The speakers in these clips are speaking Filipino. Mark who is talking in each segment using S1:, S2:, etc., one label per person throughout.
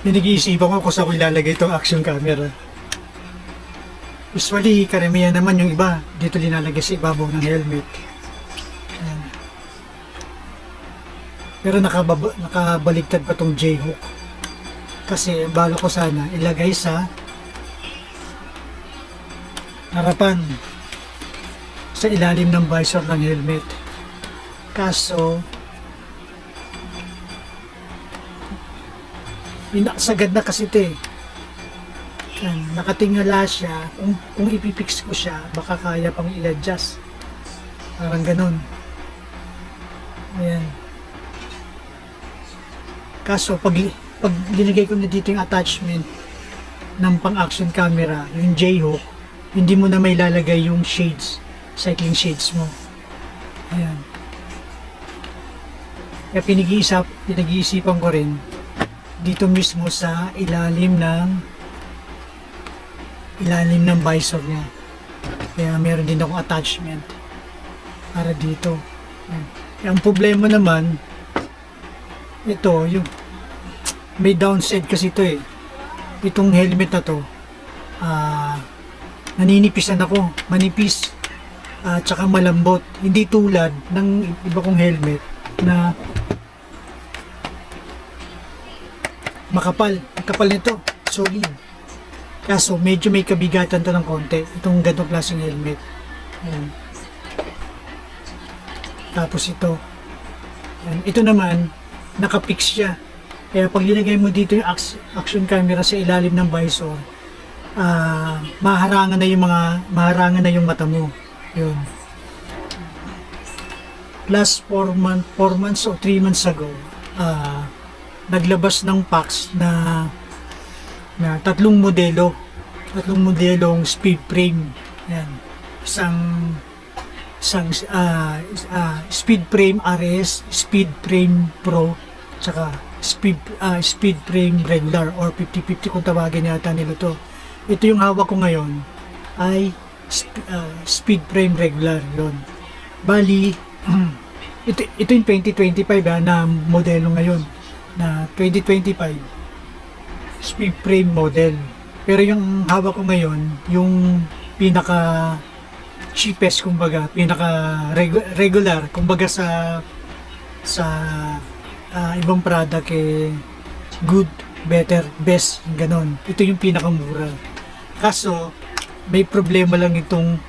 S1: pinag-iisipan ko kung saan ko ilalagay itong action camera. Usually, karamihan naman yung iba, dito linalagay sa ibabaw ng helmet. Ayan. Pero nakababa, nakabaligtad pa tong J-hook. Kasi balo ko sana ilagay sa harapan sa ilalim ng visor ng helmet. Kaso, Pinakasagad na kasi ito eh. Yan, nakatingala siya. Kung, kung ipipix ko siya, baka kaya pang i-adjust. Parang ganun. Ayan. Kaso, pag, pag linagay ko na dito yung attachment ng pang-action camera, yung J-hook, hindi mo na may lalagay yung shades, cycling shades mo. Ayan. Kaya pinag-iisip, pinag-iisipan ko rin dito mismo sa ilalim ng ilalim ng visor niya. Kaya meron din akong attachment para dito. Kaya ang problema naman ito yung may downside kasi ito eh. Itong helmet na to ah naninipisan ako, manipis at saka malambot. Hindi tulad ng iba kong helmet na makapal. Ang kapal nito, solid. Kaso medyo may kabigatan to ng konti. Itong ganitong klaseng helmet. Ayan. Tapos ito. Ayan. Ito naman, nakapix siya. Kaya pag linagay mo dito yung action camera sa ilalim ng visor, ah maharangan na yung mga maharangan na yung mata mo. Yun. Last 4 month, 4 months o 3 months ago, ah naglabas ng packs na na tatlong modelo. Tatlong modelong speed frame. Yan isang isang ah, ah, speed frame RS speed frame pro tsaka speed ah, speed frame regular or 50-50 kung tawagin yata nila to. Ito yung hawak ko ngayon ay sp- ah, speed frame regular yon bali ito, ito yung 2025 ah, na modelo ngayon na 2025 speed frame model. Pero yung hawak ko ngayon, yung pinaka cheapest kumbaga, pinaka regu- regular kumbaga sa sa ah, ibang product eh good, better, best, ganon. Ito yung pinakamura. Kaso may problema lang itong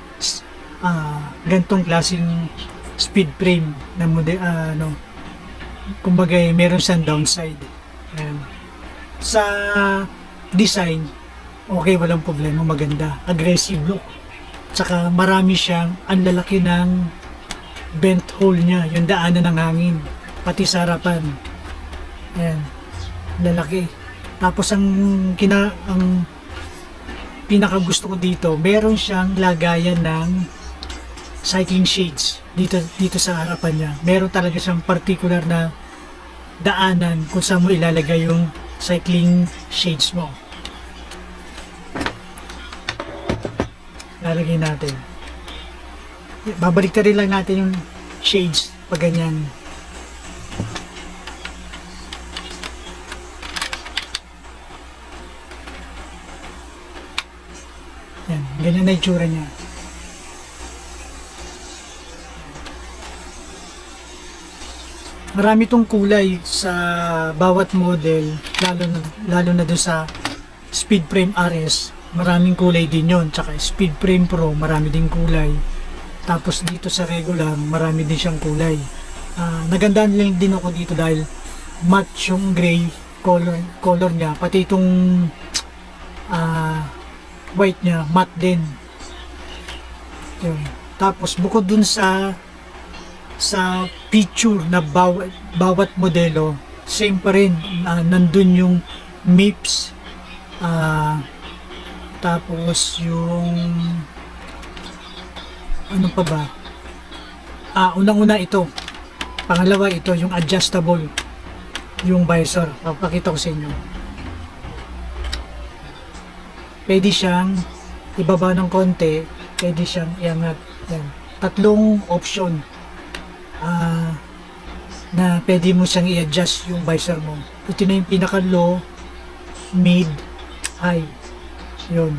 S1: ah gantong klaseng speed frame na model ah, ano kumbaga eh, meron siyang downside. Ayan. Sa design, okay, walang problema, maganda. Aggressive look. Tsaka marami siyang, ang lalaki ng bent hole niya, yung daanan ng hangin. Pati sa harapan. Ayan. Lalaki. Tapos ang kina, ang pinaka gusto ko dito, meron siyang lagayan ng cycling shades dito dito sa harapan niya. Meron talaga siyang particular na daanan kung saan mo ilalagay yung cycling shades mo. Lalagay natin. Babalik rin lang natin yung shades pag ganyan. Yan, ganyan na itsura niya. Marami tong kulay sa bawat model lalo na, lalo na doon sa speed frame RS maraming kulay din yon tsaka speed frame pro marami din kulay. Tapos dito sa regular marami din siyang kulay. Ah, nagandaan lang din ako dito dahil matte yung gray color, color niya. Pati itong ah, white niya matte din. Yun. tapos bukod dun sa sa picture na bawat, bawat modelo, same pa rin. Ah, nandun yung MIPS, ah, tapos yung ano pa ba? Ah, unang-una ito. Pangalawa ito, yung adjustable yung visor. Papakita ko sa inyo. Pwede siyang ibaba ng konti, pwede siyang iangat. Yan. Tatlong option na pwede mo siyang i-adjust yung visor mo. Ito na yung pinaka-low, mid, high. Yun.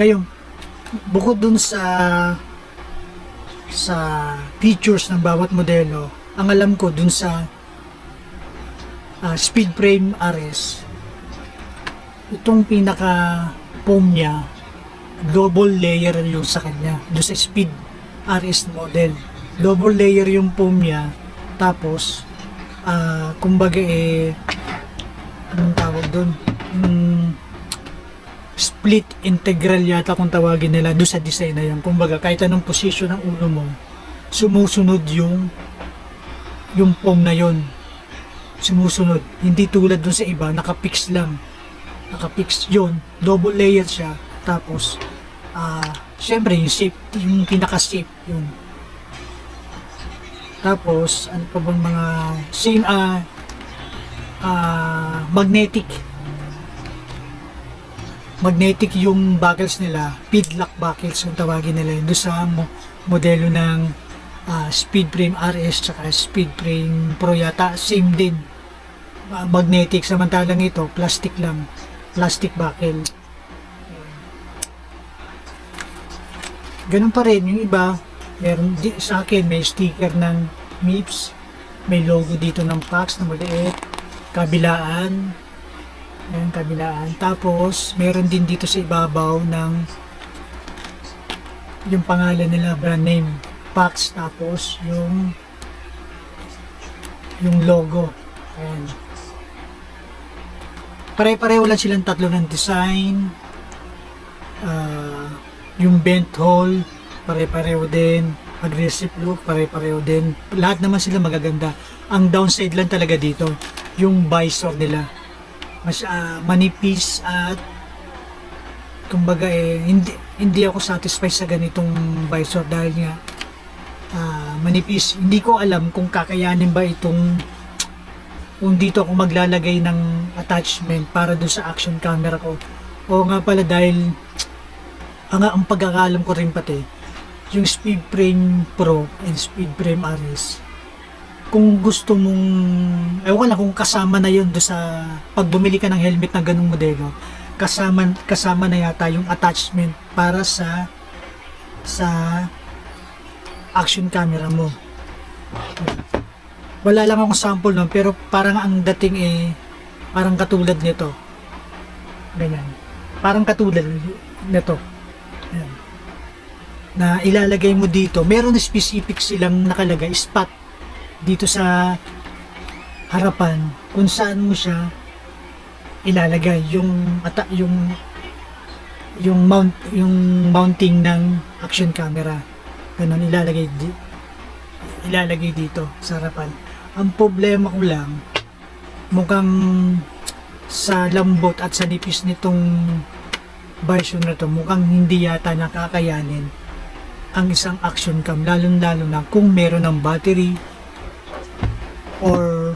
S1: Ngayon, bukod dun sa sa features ng bawat modelo, ang alam ko dun sa ah, speed frame RS, itong pinaka foam niya, double layer yung sa kanya, dun sa speed RS model. Double layer yung foam niya, tapos, ah, kumbaga eh, anong tawag dun? Yung split integral yata kung tawagin nila doon sa design na yan. Kumbaga, kahit anong position ng ulo mo, sumusunod yung yung foam na yon sumusunod. Hindi tulad dun sa iba, nakapix lang. Nakapix yun, double layer siya. Tapos, ah, syempre yung shape, yung pinaka-shape, yun. Tapos, ano pa bang mga same, ah, ah, magnetic magnetic yung buckles nila, feedlock buckles yung tawagin nila yun. Doon sa mo- modelo ng ah, Speed Frame RS tsaka Speed Frame Pro yata, same din. Ah, magnetic, samantalang ito, plastic lang. Plastic buckle. Ganun pa rin, yung iba, meron di, sa akin may sticker ng MIPS, may logo dito ng PAX na maliit, kabilaan, Ayan, kabilaan. Tapos, meron din dito sa ibabaw ng yung pangalan nila, brand name, Pax. Tapos, yung yung logo. Ayan. Pare-pareho lang silang tatlo ng design. Ah, yung bent hole, pare-pareho din. Aggressive look, pare-pareho din. Lahat naman sila magaganda. Ang downside lang talaga dito, yung visor nila mas ah, manipis at kumbaga eh hindi hindi ako satisfied sa ganitong visor dahil nga manipis. Hindi ko alam kung kakayanin ba itong kung dito ako maglalagay ng attachment para doon sa action camera ko. O nga pala dahil ang, ang pagkakalam ko rin pati yung Speed Frame Pro and Speed Frame RS kung gusto mong ewan ko na kung kasama na yun do sa pag bumili ka ng helmet na ganung modelo kasama kasama na yata yung attachment para sa sa action camera mo. Wala lang akong sample nun pero parang ang dating eh parang katulad nito. Ganyan. Parang katulad nito. Ayan. na ilalagay mo dito. Meron specific silang nakalagay spot dito sa harapan kung saan mo siya ilalagay. Yung ata yung yung mount yung mounting ng action camera ganun ilalagay di, ilalagay dito sa harapan. Ang problema ko lang mukhang sa lambot at sa nipis nitong version na to mukhang hindi yata nakakayanin ang isang action cam lalong lalo na kung meron ng battery or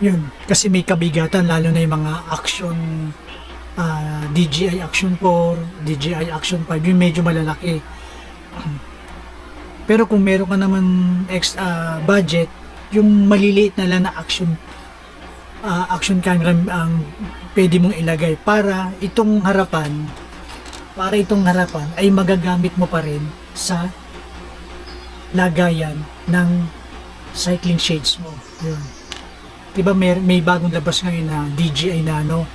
S1: yun. Kasi may kabigatan lalo na yung mga action ah, DJI Action 4 DJI Action 5 yung medyo malalaki pero kung meron ka naman ex ah, budget yung maliliit na lang na action ah, action camera ang pwede mong ilagay para itong harapan para itong harapan ay magagamit mo pa rin sa lagayan ng cycling shades mo. Yun. Diba may, may bagong labas ngayon na DJI Nano.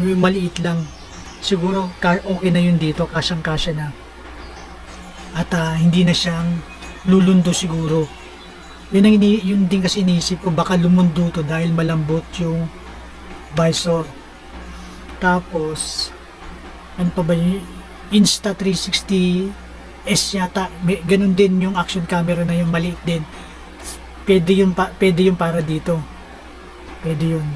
S1: Yung maliit lang. Siguro ka, okay na yun dito. Kasyang kasya na. At ah, hindi na siyang lulundo siguro. Yun, ang ini, yun din kasi iniisip ko. Baka lumundo to dahil malambot yung visor. Tapos, ano pa ba yun? Insta360 S yata. May, ganun din yung action camera na yung maliit din pwede yun, pa, pwede yun para dito. Pwede yun.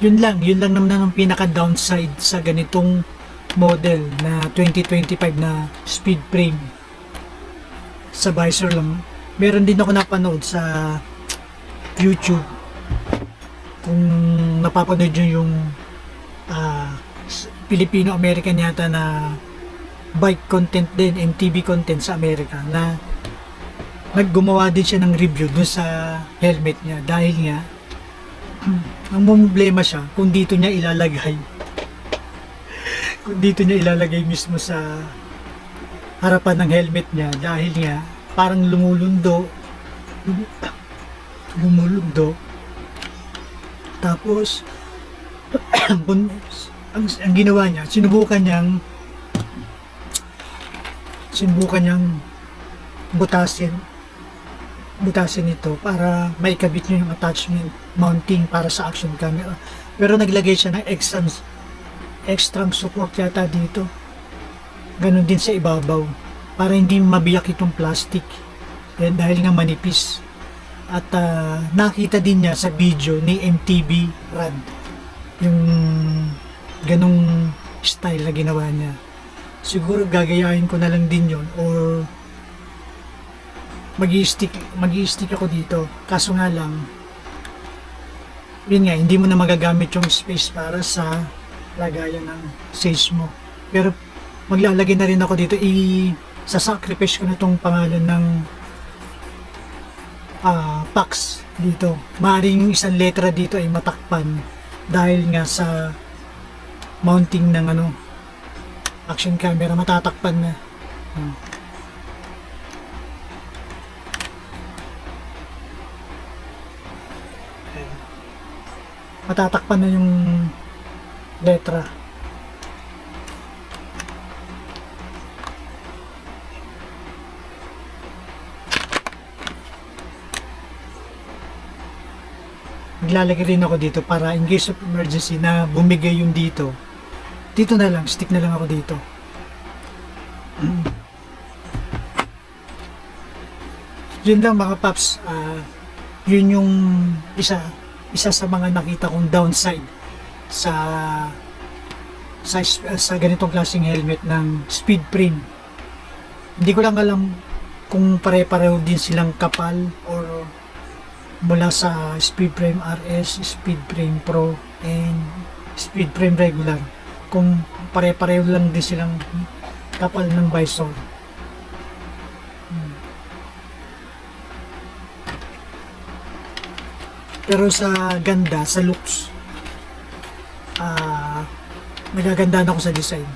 S1: Yun lang, yun lang naman ang pinaka downside sa ganitong model na 2025 na speed frame sa visor lang. Meron din ako napanood sa YouTube. Kung napapanood nyo yung ah, s- Filipino-American yata na bike content din, MTV content sa Amerika na naggumawa din siya ng review dun sa helmet niya dahil nga ang problema siya kung dito niya ilalagay dito niya ilalagay mismo sa harapan ng helmet niya dahil nga parang lumulundo. Lum- lumulundo. Tapos ang, ang ginawa niya sinubukan niyang sinubukan niyang butasin butasin ito para maikabit niyo yung attachment mounting para sa action camera. Pero naglagay siya ng extra extra support yata dito. Ganun din sa ibabaw para hindi mabiyak itong plastic. Eh, dahil nga manipis. At ah, nakita din niya sa video ni MTV Rad yung ganong style na ginawa niya. Siguro gagayahin ko na lang din yon or mag stick mag stick ako dito. Kaso nga lang yun nga hindi mo na magagamit yung space para sa lagayan ng sage pero maglalagay na rin ako dito i sasacrifice ko na tong pangalan ng ah Pax dito maaaring yung isang letra dito ay matakpan dahil nga sa mounting ng ano action camera matatakpan na. Ayan. matatakpan na yung letra Naglalagay rin ako dito para in case of emergency na bumigay yung dito. Dito na lang, stick na lang ako dito. yun lang mga paps, ah, yun yung isa isa sa mga nakita kong downside sa sa, sa ganitong klaseng helmet ng speed frame. Hindi ko lang alam kung pare-pareho din silang kapal or mula sa Speed Frame RS, Speed Frame Pro, and Speed Frame Regular. Kung pare-pareho lang din silang kapal ng visor. Hmm. Pero sa ganda, sa looks, nagaganda ako sa design.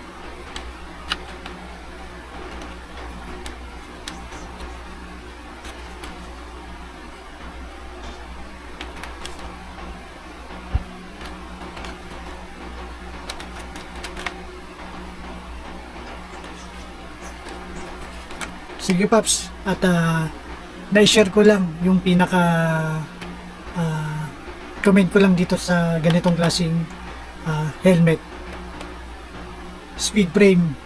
S1: Sige Paps, at uh, na-share ko lang yung pinaka ah, comment ko lang dito sa ganitong klaseng ah, helmet. Speed frame